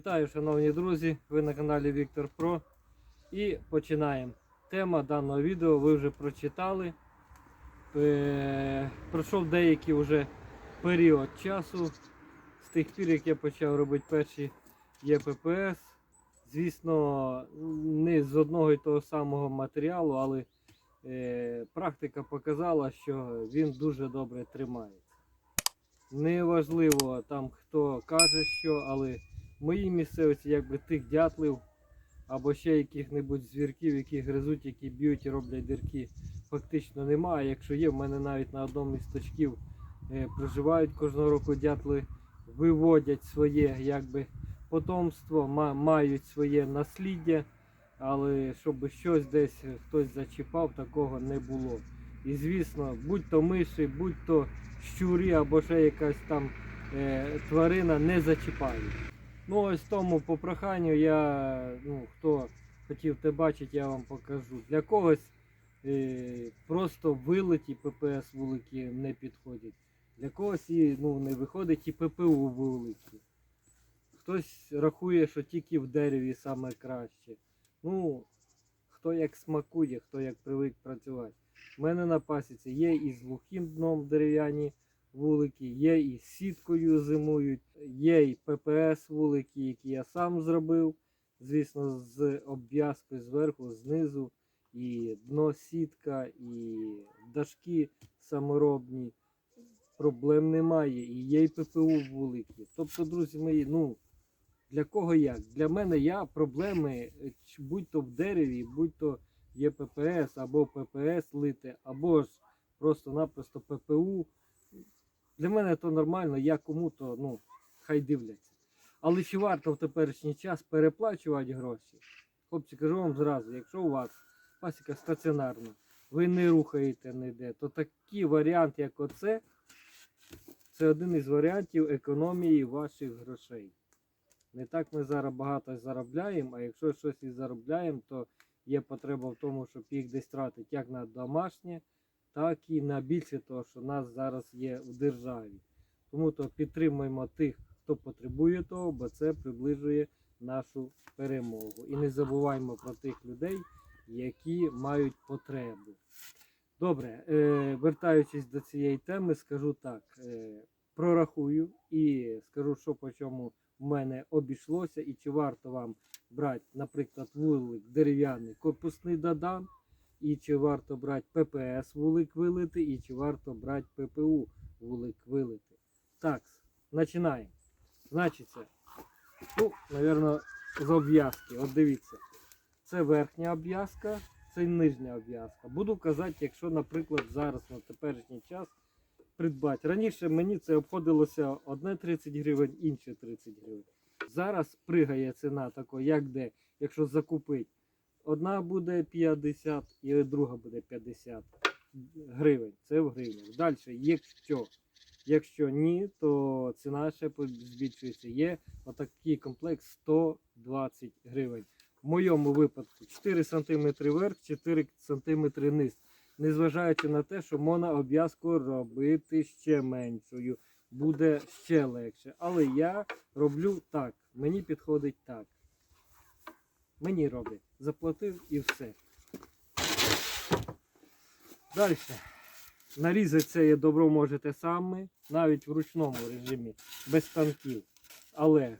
Вітаю, шановні друзі! Ви на каналі Віктор Про. І починаємо. Тема даного відео ви вже прочитали. Е, Пройшов деякий вже період часу з тих пір, як я почав робити перші ЄППС. Звісно, не з одного і того самого матеріалу, але е, практика показала, що він дуже добре тримається. Неважливо там хто каже що, але моїй місцевості якби тих дятлів або ще яких-небудь звірків, які гризуть, які б'ють і роблять дірки, фактично немає. Якщо є, в мене навіть на одному із точків е, проживають кожного року дятли, виводять своє якби потомство, мають своє насліддя, але щоб щось десь хтось зачіпав, такого не було. І звісно, будь-то миші, будь-то щурі або ще якась там е, тварина не зачіпають. Ну ось тому по проханню я, ну хто хотів те бачити, я вам покажу. Для когось е, просто вилиті ППС вулики не підходять. Для когось і ну, не виходить і ППУ вулики. Хтось рахує, що тільки в дереві саме краще. Ну, хто як смакує, хто як привик працювати. У мене на пасіці є і з глухим дном дерев'яні вулики, є і з сіткою зимують, є і ППС вулики, які я сам зробив. Звісно, з обв'язкою зверху, знизу, і дно сітка, і дашки саморобні. Проблем немає. І є і ППУ вулики. Тобто, друзі мої, ну для кого як? Для мене я проблеми, будь-то в дереві, будь-то є ППС або ППС лити, або ж просто-напросто ППУ. Для мене то нормально, я кому-то, ну, хай дивляться. Але чи варто в теперішній час переплачувати гроші? Хлопці, кажу вам зразу, якщо у вас пасіка стаціонарна, ви не рухаєте ніде, то такий варіант, як оце, це один із варіантів економії ваших грошей. Не так ми зараз багато заробляємо, а якщо щось і заробляємо, то є потреба в тому, щоб їх десь тратити як на домашнє, так і на більше того, що нас зараз є в державі. Тому то підтримуємо тих, хто потребує того, бо це приближує нашу перемогу. І не забуваємо про тих людей, які мають потребу. Добре, е, вертаючись до цієї теми, скажу так: е, прорахую і скажу, що по чому в мене обійшлося, і чи варто вам брати, наприклад, вулик дерев'яний корпусний додам, і чи варто брати ППС вулик вилити, і чи варто брати ППУ вулик вилити. Так, починаємо. Значиться, ну, напевно, з обв'язки. От дивіться, це верхня обв'язка, це нижня обв'язка. Буду казати, якщо, наприклад, зараз на теперішній час придбати. Раніше мені це обходилося одне 30 гривень, інше 30 гривень. Зараз пригає ціна такої, як де, якщо закупити. Одна буде 50 і друга буде 50 гривень. Це в гривнях. Далі, якщо, якщо ні, то ціна ще збільшується. Є отакий комплект 120 гривень. В моєму випадку 4 см верх, 4 см низ. Незважаючи на те, що можна обв'язку робити ще меншою, буде ще легше. Але я роблю так. Мені підходить так. Мені роблять. Заплатив і все. Далі. Нарізати це є добро можете самі, навіть в ручному режимі, без станків. Але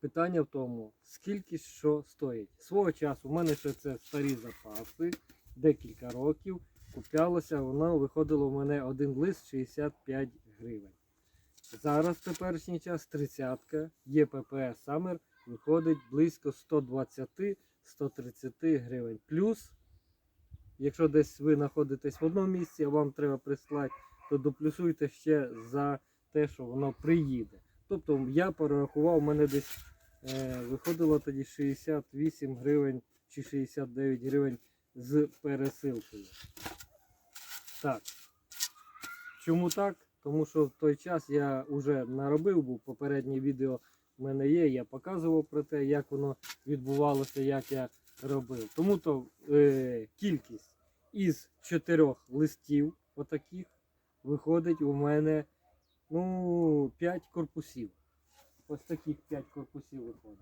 питання в тому, скільки що стоїть. Свого часу в мене ще це старі запаси, декілька років. Куплялося, воно виходило в мене один лист 65 гривень. Зараз теперішній час 30 ЄППС Summer виходить близько 120-130 гривень. Плюс, якщо десь ви знаходитесь в одному місці, а вам треба прислати, то доплюсуйте ще за те, що воно приїде. Тобто я порахував, у мене десь е, виходило тоді 68 гривень чи 69 гривень з пересилкою. Так. Чому так? Тому що в той час я вже наробив, був попереднє відео в мене є, я показував про те, як воно відбувалося, як я робив. Тому то е, кількість із чотирьох листів отаких виходить у мене ну, 5 корпусів. Ось таких 5 корпусів виходить.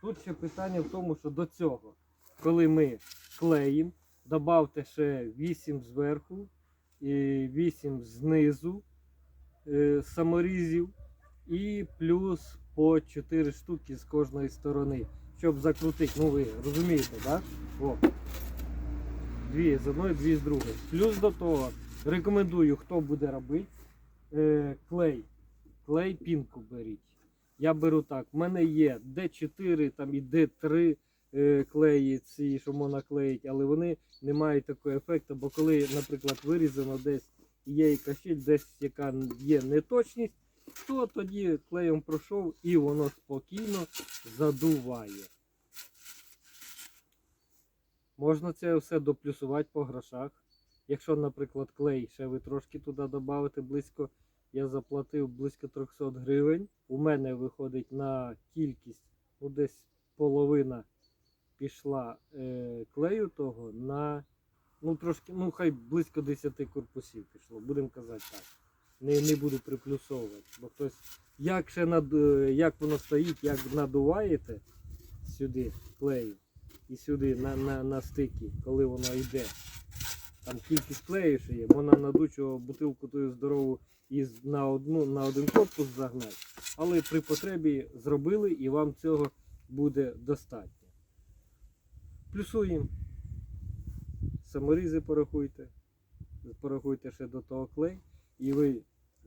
Тут ще питання в тому, що до цього, коли ми клеїмо, додавте ще 8 зверху і 8 знизу саморізів і плюс по 4 штуки з кожної сторони, щоб закрутити. Ну ви розумієте? Да? Дві з одної, дві з другої. Плюс до того рекомендую, хто буде робити е, клей. Клей пінку беріть. Я беру так. У мене є D4 там і D3 е, клеї, ці, що можна клеїти, але вони не мають такого ефекту, бо коли, наприклад, вирізано десь є якась десь яка є неточність, то тоді клеєм пройшов і воно спокійно задуває. Можна це все доплюсувати по грошах. Якщо, наприклад, клей ще ви трошки туди додати близько, я заплатив близько 300 гривень. У мене виходить на кількість, ну десь половина пішла е, клею того на ну трошки, ну хай близько 10 корпусів пішло, будемо казати так. Не, не буду приплюсовувати. Бо хтось, як ще над, е, як воно стоїть, як надуваєте сюди клею і сюди на, на, на стики, коли воно йде. Там кількість клею ще є, можна надучу бутилку тою здорову і на, одну, на один корпус загнати. Але при потребі зробили і вам цього буде достатньо. Плюсуємо. Саморізи порахуйте. Порахуйте ще до того клей. І ви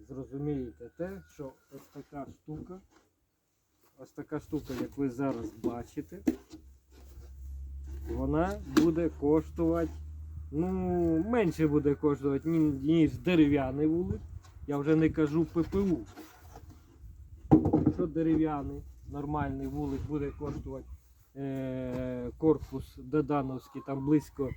зрозумієте те, що ось така штука, ось така штука, як ви зараз бачите, вона буде коштувати, ну, менше буде коштувати, ніж дерев'яний вулик. Я вже не кажу ППУ. Якщо дерев'яний нормальний вулик буде коштувати е, корпус Додановський там близько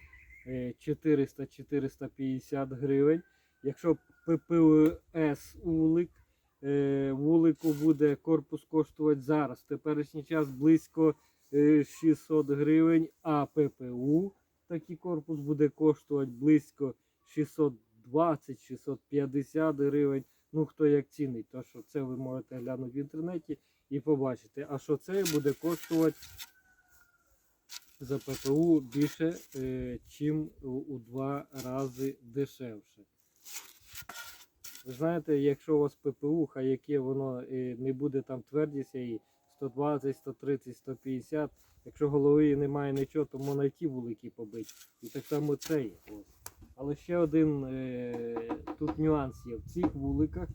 400-450 гривень. Якщо ППС вулик, е, вулику буде корпус коштувати зараз, в теперішній час близько е, 600 гривень, а ППУ такий корпус буде коштувати близько 620-650 гривень. Ну, хто як цінить, то що це ви можете глянути в інтернеті і побачити. А що це буде коштувати за ППУ більше, е, чим у, два рази дешевше. Ви знаєте, якщо у вас ППУ, хай яке воно е, не буде там твердість і 120, 130, 150, якщо голови немає нічого, то можна й ті вулики побити. І так само цей. Але ще один е, тут нюанс є. В цих вуликах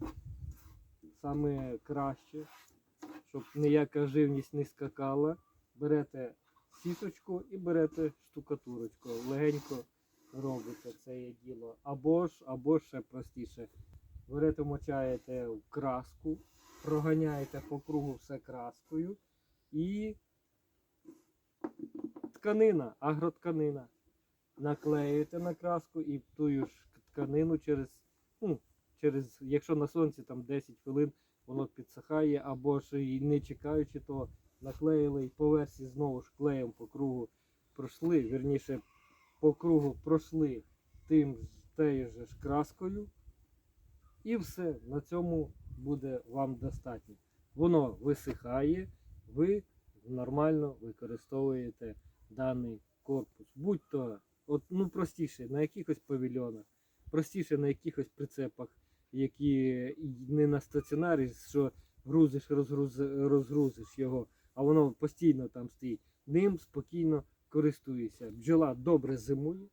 саме краще, щоб ніяка живність не скакала. Берете сіточку і берете штукатурочку. Легенько робите це є діло. Або ж, або ще простіше. Берете, мочаєте в краску, проганяєте по кругу все краскою і тканина, агротканина. Наклеюєте на краску і ту ж тканину через, ну, через, якщо на сонці там 10 хвилин воно підсихає, або ж і не чекаючи, то наклеїли і по версії знову ж клеєм по кругу пройшли, вірніше по кругу пройшли тим тею же ж краскою. І все, на цьому буде вам достатньо. Воно висихає, ви нормально використовуєте даний корпус. Будь то от, ну, простіше на якихось павільйонах, простіше на якихось прицепах, які не на стаціонарі, що грузиш, розгруз, розгрузиш його, а воно постійно там стоїть. Ним спокійно користуєшся. Бджола добре зимує,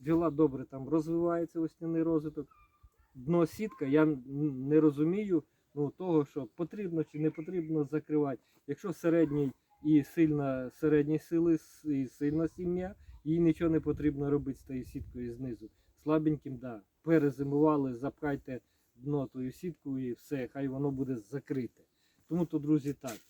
бджола добре там розвивається весняний розвиток. Дно сітка, я не розумію ну, того, що потрібно чи не потрібно закривати. Якщо середній і сильна середні сили і сильна сім'я, їй нічого не потрібно робити з тією сіткою знизу. Слабеньким, да. Перезимували, запхайте дно тою сіткою і все, хай воно буде закрите. Тому то, друзі, так.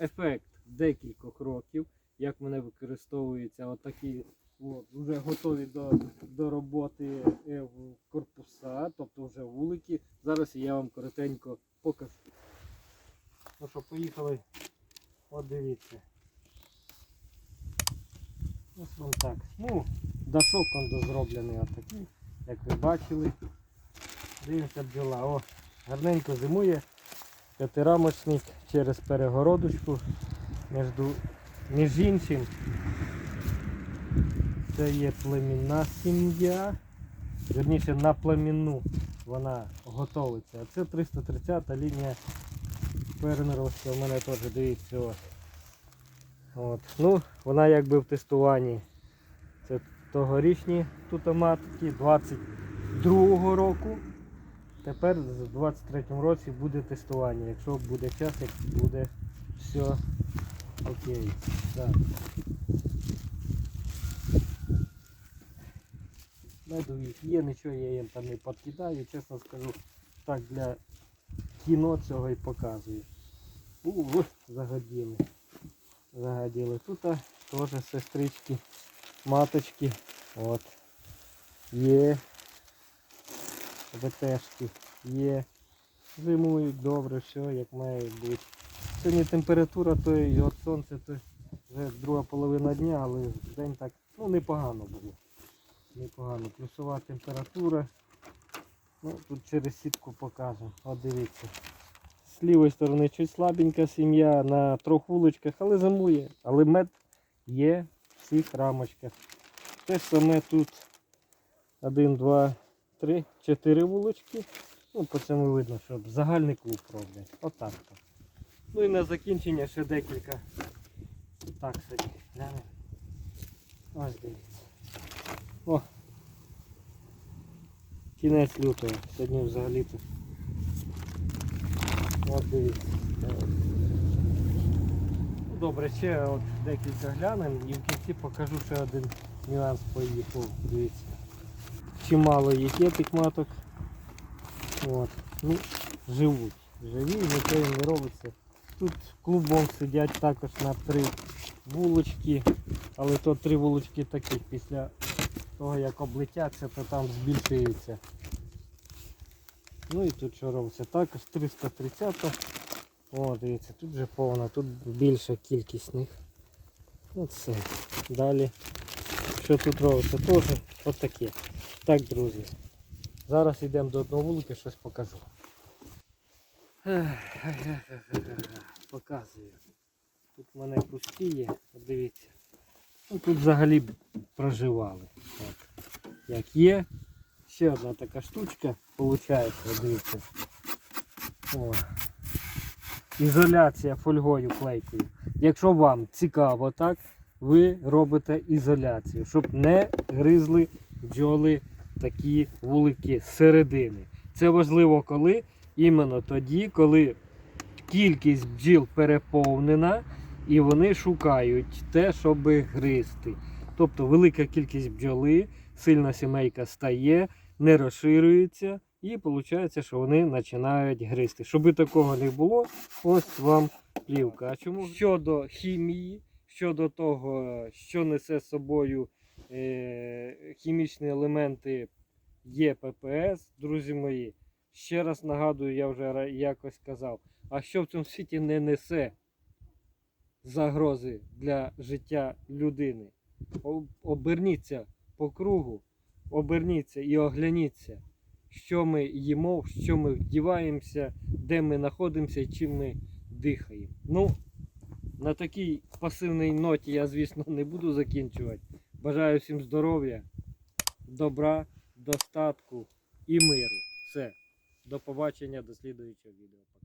Ефект декількох років, як мене використовується, отакі от, вже готові до, до роботи е, корпуса, тобто вже вулики. Зараз я вам коротенько покажу. Ну що, поїхали. От дивіться. Ось вам так. Ну, дашок он дозроблений отакий, як ви бачили. Дивимося бджола. О, гарненько зимує. П'ятирамочник через перегородочку між, між іншим. Це є племінна сім'я. Вірніше на племінну вона готовиться. А це 330 лінія фермерська. У мене теж дивіться ось. От. Ну, вона якби в тестуванні. Це тогорічні тут матки 22-го року. Тепер в 23-му році буде тестування. Якщо буде час, як буде все окей. Так. Медові є, нічого я їм там не підкидаю, чесно скажу, так для кіно цього і показую. У, загоділи. Загоділи. Тут теж сестрички, маточки. От. Є. БТшки. Є. Зимують добре, все як має бути. Сьогодні температура, то і от сонце, то вже друга половина дня, але день так ну, непогано було. Непогано. Плюсова температура. Ну, тут через сітку покажемо. От дивіться. З лівої сторони чуть слабенька сім'я на трьох вуличках, але зимує. Але мед є в всіх рамочках. Те ж саме тут один, два, три, чотири вулички. Ну, по цьому видно, що загальний клуб роблять. Отак. то. Ну і на закінчення ще декілька. Так собі. глянемо. Ось дивіться. О! Кінець лютого. Сьогодні взагалі-то. От дивіться. Ну, Добре, ще от декілька глянемо і в кінці покажу ще один нюанс по їх. О, Дивіться. Чимало їх є тих маток. От. Ну, живуть. Живі, нічого їм не робиться. Тут клубом сидять також на три вулочки, але то три вулочки таких після того як облетяться, то там збільшується. Ну і тут що робиться? Також 330. О, дивіться, тут вже повна, тут більша кількість них. Все. Далі. Що тут робиться? Теж отаке. Так, друзі. Зараз йдемо до одного вулика, щось покажу. Показую. Тут в мене пусті є, дивіться. Ну, тут взагалі проживали. Так. Як є. Ще одна така штучка виходить, дивіться. О. Ізоляція фольгою клейкою. Якщо вам цікаво, так, ви робите ізоляцію, щоб не гризли бджоли такі вулики з середини. Це важливо коли? Іменно тоді, коли кількість бджіл переповнена і вони шукають те, щоб гризти. Тобто велика кількість бджоли, сильна сімейка стає, не розширюється, і виходить, що вони починають гризти. Щоб такого не було, ось вам плівка. А чому щодо хімії, щодо того, що несе з собою е, хімічні елементи є ППС, друзі мої, ще раз нагадую, я вже якось казав, а що в цьому світі не несе загрози для життя людини. Оберніться по кругу, оберніться і огляніться, що ми їмо, що ми вдіваємося, де ми знаходимося і чим ми дихаємо. Ну, на такій пасивній ноті я, звісно, не буду закінчувати. Бажаю всім здоров'я, добра, достатку і миру. Все. До побачення, до слідуючого відео.